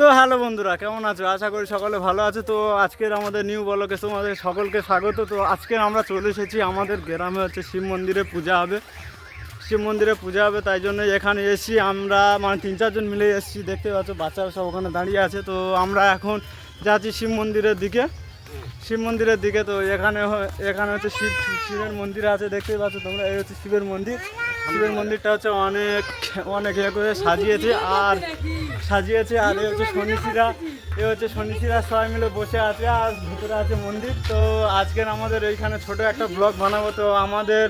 তো হ্যালো বন্ধুরা, কেমন আছো? আশা করি সকলে ভালো আছে। তো আজকের আমাদের নিউ বলকে তোমাদের সকলকে স্বাগত। তো আজকে আমরা চলে এসেছি আমাদের গ্রামে হচ্ছে শিব মন্দিরে পূজা হবে। শিব মন্দিরে পূজা হবে, তাই জন্য এখানে এসেছি। আমরা মানে তিন চারজন মিলে এসেছি, দেখতে পাচ্ছ বাচ্চারা সব ওখানে দাঁড়িয়ে আছে। তো আমরা এখন যাচ্ছি শিব মন্দিরের দিকে। শিব মন্দিরের দিকে, তো এখানে এখানে হচ্ছে শিব, শিবের মন্দির আছে দেখতেই পাচ্ছ তোমরা, এই হচ্ছে শিবের মন্দির। শিবের মন্দিরটা হচ্ছে অনেক অনেক ইয়ে করে সাজিয়েছে আর সাজিয়েছে আর এ হচ্ছে সন্ন্যাসীরা এ হচ্ছে সন্ন্যাসীরা সবাই মিলে বসে আছে আর ভিতরে আছে মন্দির। তো আজকের আমাদের এইখানে ছোট একটা ব্লগ বানাবো। তো আমাদের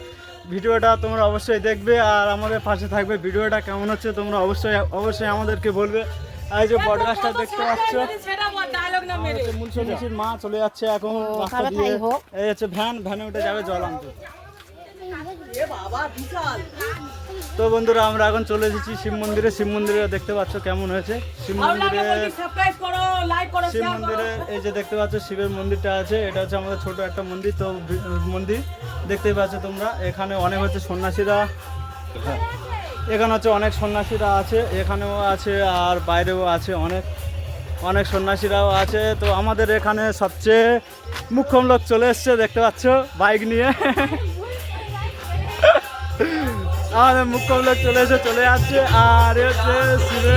ভিডিওটা তোমরা অবশ্যই দেখবে আর আমাদের পাশে থাকবে। ভিডিওটা কেমন হচ্ছে তোমরা অবশ্যই অবশ্যই আমাদেরকে বলবে। আর এই যে পডকাস্টটা দেখতে পাচ্ছ। মূল সন্ন্যাসীর মা চলে যাচ্ছে এখন রাস্তা দিয়ে। এই হচ্ছে ভ্যান ভ্যানে উঠে যাবে জল আনতে। তো বন্ধুরা আমরা এখন চলে এসেছি শিব মন্দিরে। শিব মন্দিরে দেখতে পাচ্ছ কেমন হয়েছে। শিব মন্দিরে শিব মন্দিরে এই যে দেখতে পাচ্ছ শিবের মন্দিরটা আছে। এটা হচ্ছে আমাদের ছোট একটা মন্দির তো মন্দির। দেখতেই পাচ্ছ তোমরা এখানে অনেক হচ্ছে সন্ন্যাসীরা। এখানে হচ্ছে অনেক সন্ন্যাসীরা আছে। এখানেও আছে আর বাইরেও আছে অনেক। অনেক সন্ন্যাসীরাও আছে। তো আমাদের এখানে সবচেয়ে মুখ্যম লোক চলে এসছে দেখতে পাচ্ছ বাইক নিয়ে। আর মুখ্যমূলক চলে এসে চলে আসছে। আর হচ্ছে